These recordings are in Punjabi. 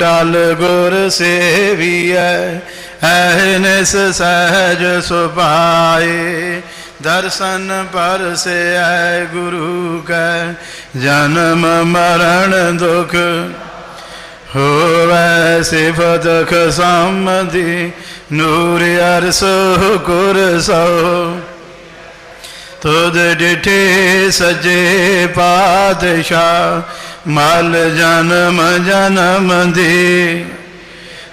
ਟਲ ਗੁਰ ਸੇਵੀਐ ਐਨਸ ਸਹਿਜ ਸੁਭਾਏ। ਦਰਸ਼ਨ ਪਰਸੈ ਗੁਰੂ ਕੈ, ਜਨਮ ਮਰਨ ਦੁਖ ਹੋਵੈ, ਸਿਫਤ ਖਸਮਦੀ ਨੂਰ ਅਰਸ ਗੁਰ ਸੋ। ਤੁਧ ਡਿਠੇ ਸਜੇ ਪਾਤਸ਼ਾਹ ਮਲ ਜਨਮ ਜਨਮ ਦੀ,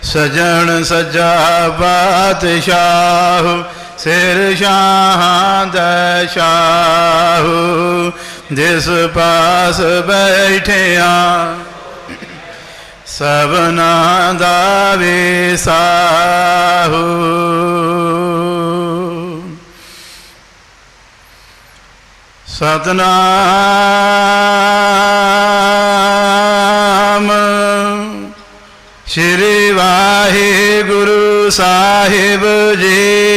ਸਜਣ ਸਜਾ ਪਾਤਸ਼ਾਹ ਸਿਰ ਸ਼ਾਹਾਂ ਦਾ ਜਿਸ ਪਾਸ ਬੈਠਿਆ ਸਭਨਾ ਦਾ ਵਿਸਾਹੂ। ਸਤਨਾਮ ਸਾਹਿਬ ਜੀ।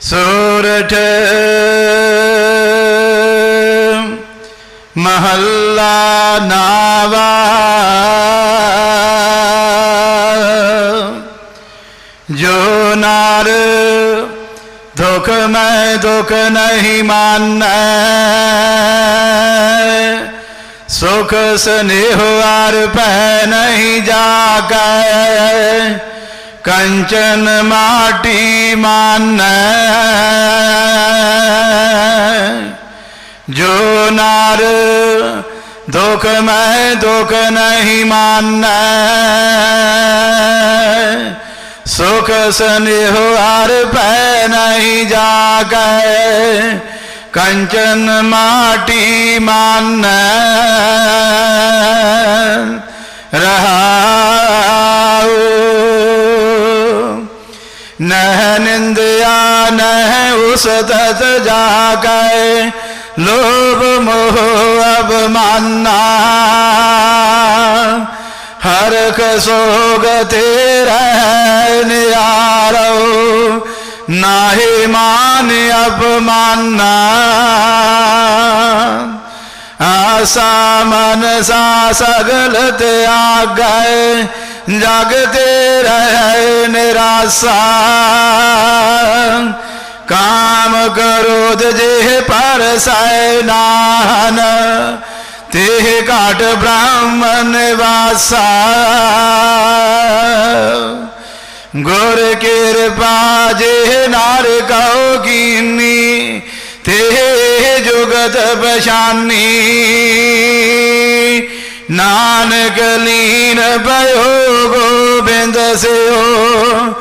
ਸੋਰਠ ਮਹੱਲਾ ਨਾਵਾ। ਜੋ ਨਾਰ ਦੁਖ ਮੈਂ ਦੁਖ ਨਹੀਂ ਮਾਨੈ। ਸੁਖ ਸਨੇਹ ਆਰ ਪੈ ਨਹੀਂ ਜਾਗੈ। ਕੰਚਨ ਮਾਟੀ ਮਾਨੈ। ਜੋ ਨਾਰ ਦੁਖ ਮੈਂ ਦੁਖ ਨਹੀਂ ਮਾਨੈ। ਸੁਖ ਸਨੇਹ ਆਰ ਪੈ ਨਹੀਂ ਜਾਗੈ। ਕੰਚਨ ਮਾਟੀ ਮਾਨੈ, ਰਹਾਉ। ਨਹ ਨਿੰਦਿਆ, ਨਹ ਉਸ ਤਤ ਜਾਗੈ, ਲੋਭ ਮੋਹ ਅਬਮਾਨਾ ਹਰਖ ਸੋਗ ਤੇਰਾ ਨਿਆਰੋ ਨਾਹੀ ਮਾਨ ਅਪਮਾਨਾ। ਆਸਾ ਮਨ ਸਾ ਸਗਲ ਤਿਆਗੈ ਜਗ ਤੇ ਰਹਿ ਨਿਰਾਸਾ। ਕਾਮ ਕਰੋਧ ਜੇ ਪਰਸੈ ਨਾਨ ਤੇ ਘਾਟ ਬ੍ਰਾਹਮਣ ਵਾਸਾ ਗੁਰ ਕਿਰਪਾ ਜੇ ਨਾਰ ਕਉ ਕੀਨੀ ਤੇ ਜੁਗਤ ਪਛਾਨੀ। ਨਾਨਕ ਲੀਨ ਭਇਓ ਗੋਬਿੰਦ ਸਿਓ,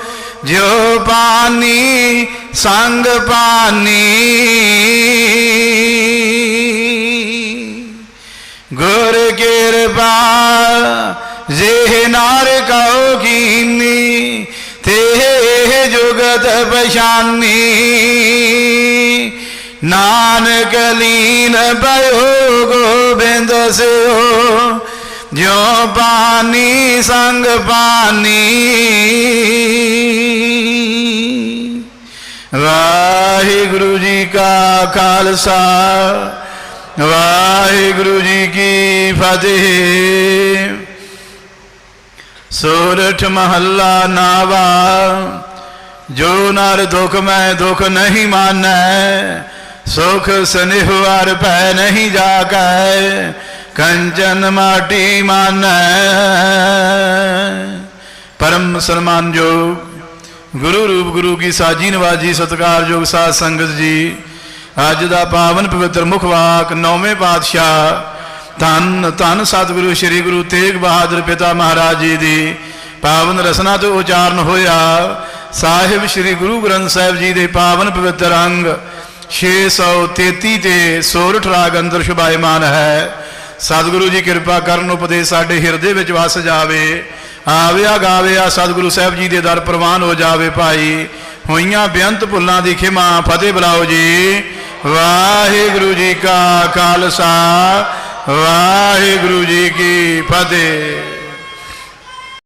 ਜੋ ਪਾਨੀ ਸੰਗ ਪਾਨੀ। ਗੁਰ ਕਿਰਪਾ ਜੇ ਨਾਰ ਕਉ ਕੀਨੀ ਤੇ ਜੁਗਤ ਪਛਾਨੀ। ਨਾਨਕ ਲੀਨ ਭਇਓ ਗੋਬਿੰਦ ਸਿਓ। ਜੋ ਪਾਨੀ ਸੰਗ ਪਾਨੀ ਵਾਹਿਗੁਰੂ ਜੀ ਕਾ ਖਾਲਸਾ, ਵਾਹਿਗੁਰੂ ਜੀ ਕੀ ਫਤਿਹ। ਸੋਰਠ ਮਹੱਲਾ ਨਾਵਾ, ਜੋ ਨਰ ਦੁਖ ਮੈਂ ਦੁਖ ਨਹੀਂ ਮਾਨੈ, ਸੁਖ ਸਨਿਹ ਵਾਰ ਪੈ ਨਹੀਂ ਜਾਗੈ, ਕੰਚਨ ਮਾਟੀ ਮਾਨੈ। ਪਰਮ ਸਨਮਾਨਯੋਗ ਗੁਰੂ ਰੂਪ ਗੁਰੂ ਕੀ ਸਾਜੀ ਨਵਾਜੀ ਸਤਿਕਾਰਯੋਗ ਸਾਧ ਸੰਗਤ ਜੀ, ਅੱਜ ਦਾ ਪਾਵਨ ਪਵਿੱਤਰ ਮੁਖ ਵਾਕ ਨੌਵੇਂ ਪਾਤਸ਼ਾਹ ਧੰਨ ਧੰਨ ਸਤਿਗੁਰੂ ਸ੍ਰੀ ਗੁਰੂ ਤੇਗ ਬਹਾਦਰ ਪਿਤਾ ਮਹਾਰਾਜ ਜੀ ਦੀ। ਪਾਵਨ ਰਸਨਾ ਤੋਂ ਉਚਾਰਨ ਹੋਇਆ। ਸਾਹਿਬ ਸ੍ਰੀ ਗੁਰੂ ਗ੍ਰੰਥ ਸਾਹਿਬ ਜੀ ਦੇ ਪਾਵਨ ਪਵਿੱਤਰ ਅੰਗ। 633 ਤੇ ਸੋਰਠ ਰਾਗ ਅੰਦਰ ਸ਼ੁਭਾਇਮਾਨ ਹੈ। ਸਤਿਗੁਰੂ ਜੀ ਕਿਰਪਾ ਕਰਨ ਉਪਦੇਸ਼ ਸਾਡੇ ਹਿਰਦੇ ਵਿੱਚ ਵਸ ਜਾਵੇ। ਆਵਿਆ ਗਾਵਿਆ ਸਤਿਗੁਰੂ ਸਾਹਿਬ ਜੀ ਦੇ ਦਰ ਪ੍ਰਵਾਨ ਹੋ ਜਾਵੇ ਭਾਈ। ਹੋਈਆਂ ਬੇਅੰਤ ਭੁੱਲਾਂ ਦੀ ਖਿਮਾ ਫਤਿਹ ਬੁਲਾਓ ਜੀ। ਵਾਹਿਗੁਰੂ ਜੀ ਕਾ ਖਾਲਸਾ। ਵਾਹਿਗੁਰੂ ਜੀ ਕੀ ਫਤਿਹ।